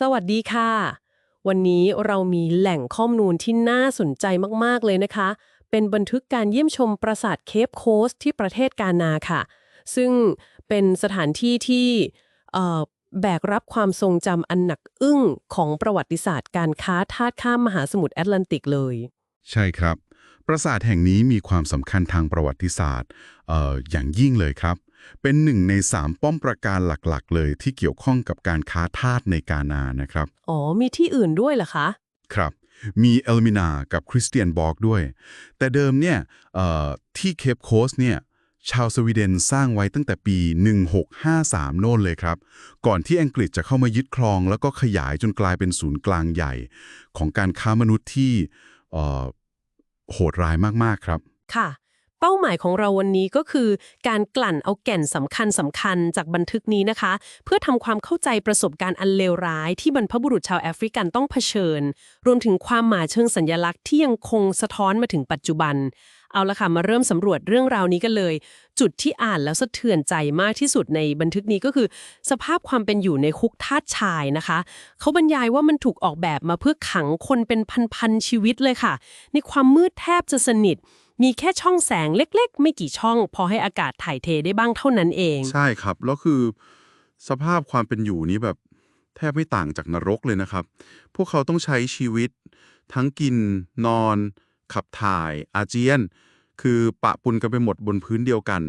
สวัสดีค่ะ วันนี้เรามีแหล่งข้อมูลที่น่าสนใจมาก ๆ เลยนะคะ เป็นบันทึกการเยี่ยมชมปราสาทเคปโคสที่ประเทศกานาค่ะ ซึ่งเป็นสถานที่ที่แบกรับความทรงจำอันหนักอึ้งของประวัติศาสตร์การค้าทาสข้ามมหาสมุทรแอตแลนติกเลย ใช่ครับ ปราสาทแห่งนี้มีความสำคัญทางประวัติศาสตร์อออย่างยิ่งเลยครับเป็นหนึ่งในสามป้อมปราการหลักๆ เลยที่เกี่ยวข้องกับการค้าทาสในกานานะครับ อ๋อ มีที่อื่นด้วยเหรอคะ ครับ มีเอลมินากับคริสเตียนบอกด้วย แต่เดิมเนี่ยเอ่อที่เคปโคสเนี่ยชาวสวีเดนสร้างไว้ตั้งแต่ปี 1653 โน่นเลยครับ ก่อนที่อังกฤษจะเข้ามายึดครอง แล้วก็ขยายจนกลายเป็นศูนย์กลางใหญ่ ของการค้ามนุษย์ที่เอ่อโหดร้ายมากๆครับ ค่ะ เป้าหมายของเราวันนี้ก็คือ การกลั่นเอาแก่นสำคัญสำคัญจากบันทึกนี้นะคะ เพื่อทำความเข้าใจประสบการณ์อันเลวร้ายที่บรรพบุรุษชาวแอฟริกันต้องเผชิญ รวมถึงความหมายเชิงสัญญลักษณ์ที่ยังคงสะท้อนมาถึงปัจจุบัน เอาละค่ะมาเริ่มสำรวจเรื่องราวนี้กันเลย จุดที่อ่านแล้วสะเทือนใจมากที่สุดในบันทึกนี้ก็คือ สภาพความเป็นอยู่ในคุกทาสชายนะคะ เขาบรรยายว่ามันถูกออกแบบมาเพื่อขังคนเป็นพันๆชีวิตเลยค่ะ ในความมืดแทบจะสนิท มีแค่ช่องแสงเล็กๆ ไม่กี่ช่อง พอให้อากาศถ่ายเทได้บ้างเท่านั้นเอง ใช่ครับ แล้วคือ สภาพความเป็นอยู่นี้แบบแทบไม่ต่างจากนรกเลยนะครับ พวกเขาต้องใช้ชีวิต ทั้งกิน นอน ขับถ่าย อาเจียน คือปะปนกันไปหมดบนพื้นเดียวกัน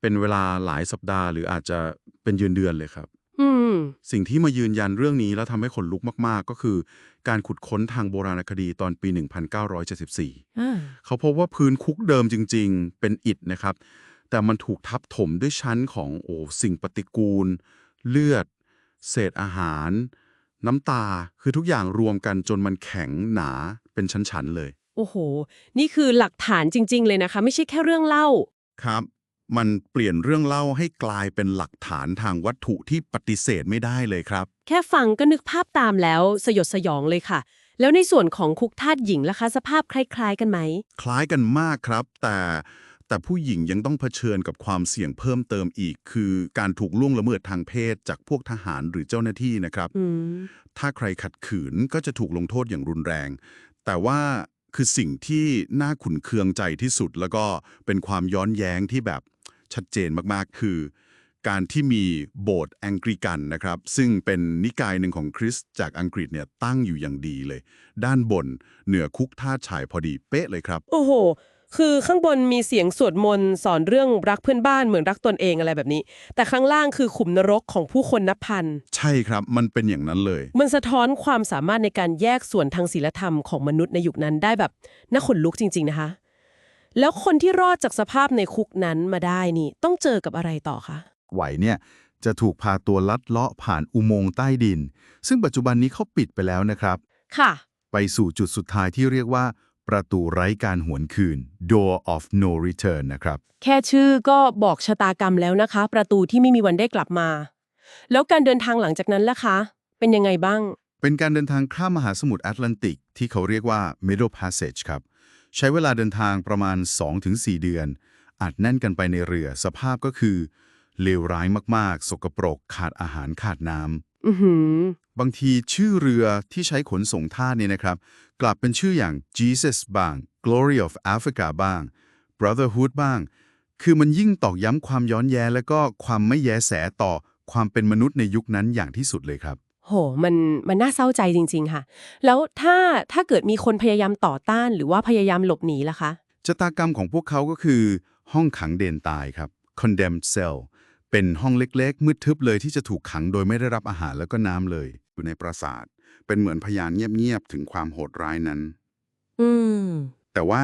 เป็นเวลาหลายสัปดาห์ หรืออาจจะเป็นเดือนๆเลยครับ สิ่งที่มายืนยันเรื่องนี้แล้วทำให้ขนลุกมากๆ ก็คือ การขุดค้นทางโบราณคดีตอนปี 1974อ่าเขาพบว่าพื้นคุกเดิมจริง ๆ เป็นอิฐนะครับ แต่มันถูกทับถมด้วยชั้นของโอ้สิ่งปฏิกูล เลือด เศษอาหาร น้ำตาคือทุกอย่างรวมกันจนมันแข็งหนาเป็นชั้น ๆ เลย โอ้โห นี่คือหลักฐานจริง ๆ เลยนะคะ ไม่ใช่แค่เรื่องเล่าครับ มันเปลี่ยนเรื่องเล่าให้กลายเป็นหลักฐานทางวัตถุที่ปฏิเสธไม่ได้เลยครับ แค่ฟังก็นึกภาพตามแล้วสยดสยองเลยค่ะ แล้วในส่วนของคุกทาสหญิงล่ะคะ สภาพคล้าย ๆ กันไหม คล้ายกันมากครับ แต่แต่ผู้หญิงยังต้องเผชิญกับความเสี่ยงเพิ่มเติมอีก คือการถูกล่วงละเมิดทางเพศจากพวกทหารหรือเจ้าหน้าที่นะครับอืมถ้าใครขัดขืนก็จะถูกลงโทษอย่างรุนแรง แต่ว่าคือสิ่งที่น่าขุนเคืองใจที่สุด แล้วก็เป็นความย้อนแย้งที่แบบ ชัดเจนมากๆ คือ การที่มีโบสถ์แองกริกันนะครับ ซึ่งเป็นนิกายหนึ่งของคริสต์จากอังกฤษเนี่ยตั้งอยู่อย่างดีเลย ด้านบนเหนือคุกท่าชายพอดีเป๊ะเลยครับ โอ้โหคือข้างบนมีเสียงสวดมนต์สอนเรื่องรักเพื่อนบ้านเหมือนรักตนเองอะไรแบบนี้ แต่ข้างล่างคือขุมนรกของผู้คนนับพัน ใช่ครับ มันเป็นอย่างนั้นเลย มันสะท้อนความสามารถในการแยกส่วนทางศีลธรรมของมนุษย์ในยุคนั้นได้แบบน่าขนลุกจริง ๆ นะคะ แล้วคนที่รอดจากสภาพในคุกนั้นมาได้นี่ ต้องเจอกับอะไรต่อคะ ไหวเนี่ยจะถูกพาตัวลัดเลาะผ่านอุโมงค์ใต้ดิน ซึ่งปัจจุบันนี้เขาปิดไปแล้วนะครับ ค่ะ ไปสู่จุดสุดท้ายที่เรียกว่า ประตูไร้การหวนคืน Door of No Return นะครับ แค่ชื่อก็บอกชะตากรรมแล้วนะคะ ประตูที่ไม่มีวันได้กลับมา แล้วการเดินทางหลังจากนั้นล่ะคะ เป็นยังไงบ้าง เป็นการเดินทางข้ามมหาสมุทรแอตแลนติกที่เขาเรียกว่า Middle Passage ครับ ใช้เวลาเดินทางประมาณ 2-4 เดือนอัดแน่นกันไปในเรือสภาพก็คือเลวร้ายมากๆ สกปรกขาดอาหารขาดน้ำอือหือบางทีชื่อเรือที่ใช้ขนส่งทาสเนี่ยนะครับ กลับเป็นชื่ออย่าง Jesus บ้าง Glory of Africa บ้าง Brotherhood บ้าง คือมันยิ่งตอกย้ำความย้อนแย้และก็ความไม่แยแสต่อความเป็นมนุษย์ในยุคนั้นอย่างที่สุดเลยครับ โห มัน มันน่าเศร้าใจจริง ๆ ค่ะ แล้วถ้า ถ้าเกิดมีคนพยายามต่อต้านหรือว่าพยายามหลบหนีล่ะคะ ชะตากรรมของพวกเขาก็คือห้องขังเดนตายครับ condemned cell เป็นห้องเล็กๆ มืดทึบเลยที่จะถูกขังโดยไม่ได้รับอาหารแล้วก็น้ำเลย อยู่ในปราสาท เป็นเหมือนพยานเงียบ ๆ ถึงความโหดร้ายนั้น อืม แต่ว่า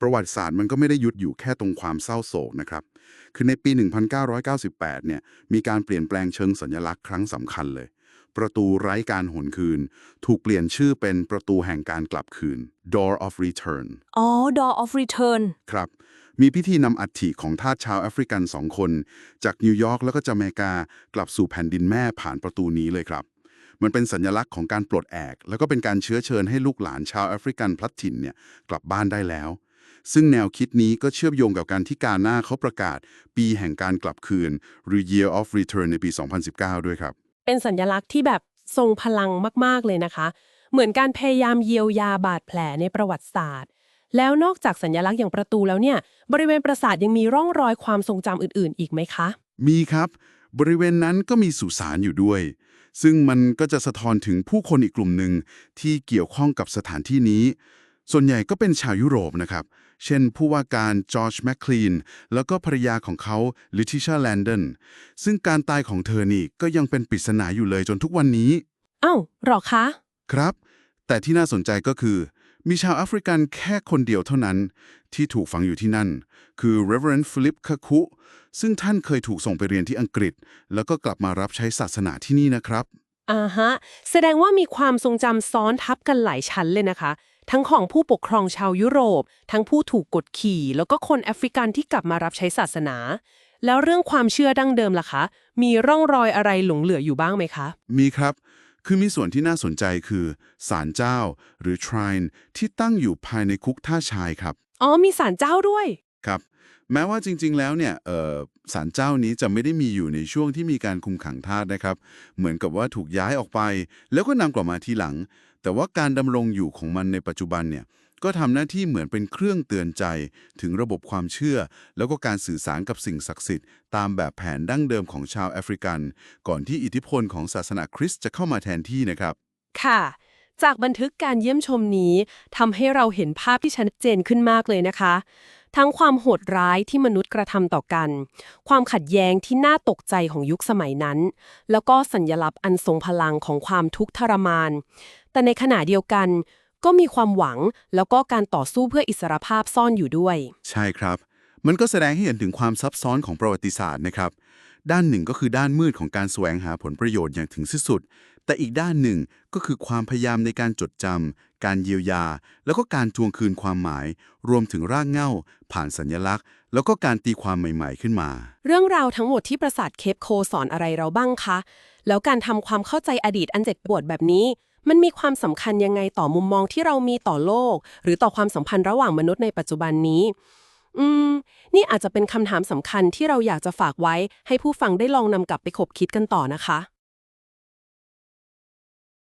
ประวัติศาสตร์มันก็ไม่ได้หยุดอยู่แค่ตรงความเศร้าโศกนะครับ คือในปี 1998 เนี่ย มีการเปลี่ยนแปลงเชิงสัญลักษณ์ครั้งสำคัญเลย ประตูไร้การหวนคืน ถูกเปลี่ยนชื่อเป็นประตูแห่งการกลับคืน Door of Return อ๋อ Door of Return ครับ มีพิธีนำอัฐิของทาสชาวแอฟริกันสองคน จากนิวยอร์กแล้วก็จาเมกากลับสู่แผ่นดินแม่ผ่านประตูนี้เลยครับ มันเป็นสัญลักษณ์ของการปลดแอก แล้วก็เป็นการเชื้อเชิญให้ลูกหลานชาวแอฟริกันพลัดถิ่นเนี่ยกลับบ้านได้แล้วซึ่งแนวคิดนี้ก็เชื่อมโยงกับการที่กาหน้าเขาประกาศ ปีแห่งการกลับคืน หรือ Year of Return ในปี 2019 ด้วยครับ เป็นสัญลักษณ์ที่แบบทรงพลังมาก ๆ เลยนะคะ เหมือนการพยายามเยียวยาบาดแผลในประวัติศาสตร์ แล้วนอกจากสัญลักษณ์อย่างประตูแล้วเนี่ย บริเวณปราสาทยังมีร่องรอยความทรงจำอื่น ๆ อีกไหมคะ มีครับ บริเวณนั้นก็มีสุสานอยู่ด้วย ซึ่งมันก็จะสะท้อนถึงผู้คนอีกกลุ่มหนึ่งที่เกี่ยวข้องกับสถานที่นี้ ส่วนใหญ่ก็เป็นชาวยุโรปนะครับ เช่นผู้ว่าการจอร์จแมคคลีนแล้วก็ภรรยาของเขาลิทิชาแลนดอนซึ่งการตายของเธอนี่ก็ยังเป็นปริศนาอยู่เลยจนทุกวันนี้ อ้าวหรอคะ ครับ แต่ที่น่าสนใจก็คือ มีชาวแอฟริกันแค่คนเดียวเท่านั้น ที่ถูกฝังอยู่ที่นั่น คือ Reverend Philip Kaku ซึ่งท่านเคยถูกส่งไปเรียนที่อังกฤษ แล้วก็กลับมารับใช้ศาสนาที่นี่นะครับอ่าฮะ แสดงว่ามีความทรงจำซ้อนทับกันหลายชั้นเลยนะคะ ทั้งของผู้ปกครองชาวยุโรป ทั้งผู้ถูกกดขี่ แล้วก็คนแอฟริกันที่กลับมารับใช้ศาสนา แล้วเรื่องความเชื่อดั้งเดิมล่ะคะ มีร่องรอยอะไรหลงเหลืออยู่บ้างไหมคะ มีครับ คือมีส่วนที่น่าสนใจคือศาลเจ้า หรือ shrine ที่ตั้งอยู่ภายในคุกท่าชายครับ อ๋อ มีศาลเจ้าด้วย ครับแม้ว่าจริงๆ แล้วเนี่ยเอ่อศาลเจ้านี้จะไม่ได้มีอยู่ในช่วงที่มีการคุมขังทาสนะครับ เหมือนกับว่าถูกย้ายออกไป แล้วก็นำกลับมาทีหลัง แต่ว่าการดำรงอยู่ของมันในปัจจุบันเนี่ยก็ทำหน้าที่เหมือนเป็นเครื่องเตือนใจถึงระบบความเชื่อ แล้วก็การสื่อสารกับสิ่งศักดิ์สิทธิ์ตามแบบแผนดั้งเดิมของชาวแอฟริกัน ก่อนที่อิทธิพลของศาสนาคริสต์จะเข้ามาแทนที่นะครับ ค่ะ จากบันทึกการเยี่ยมชมนี้ทำให้เราเห็นภาพที่ชัดเจนขึ้นมากเลยนะคะ ทั้งความโหดร้ายที่มนุษย์กระทำต่อกัน ความขัดแย้งที่น่าตกใจของยุคสมัยนั้น แล้วก็สัญญลักษณ์อันทรงพลังของความทุกข์ทรมาน แต่ในขณะเดียวกันก็มีความหวังแล้วก็การต่อสู้เพื่ออิสรภาพซ่อนอยู่ด้วย ใช่ครับ มันก็แสดงให้เห็นถึงความซับซ้อนของประวัติศาสตร์นะครับ ด้านหนึ่งก็คือด้านมืดของการแสวงหาผลประโยชน์อย่างถึงที่สุด แต่อีกด้านหนึ่งก็คือความพยายามในการจดจำการเยียวยา แล้วก็การทวงคืนความหมาย รวมถึงรากเหง้า ผ่านสัญลักษณ์ แล้วก็การตีความใหม่ๆขึ้นมา เรื่องราวทั้งหมดที่ปราสาทเคปโคสอนอะไรเราบ้างคะ แล้วการทำความเข้าใจอดีตอันเจ็บปวดแบบนี้ มันมีความสำคัญยังไงต่อมุมมองที่เรามีต่อโลก หรือต่อความสัมพันธ์ระหว่างมนุษย์ในปัจจุบันนี้ อืม นี่อาจจะเป็นคำถามสำคัญที่เราอยากจะฝากไว้ ให้ผู้ฟังได้ลองนำกลับไปคบคิดกันต่อนะคะ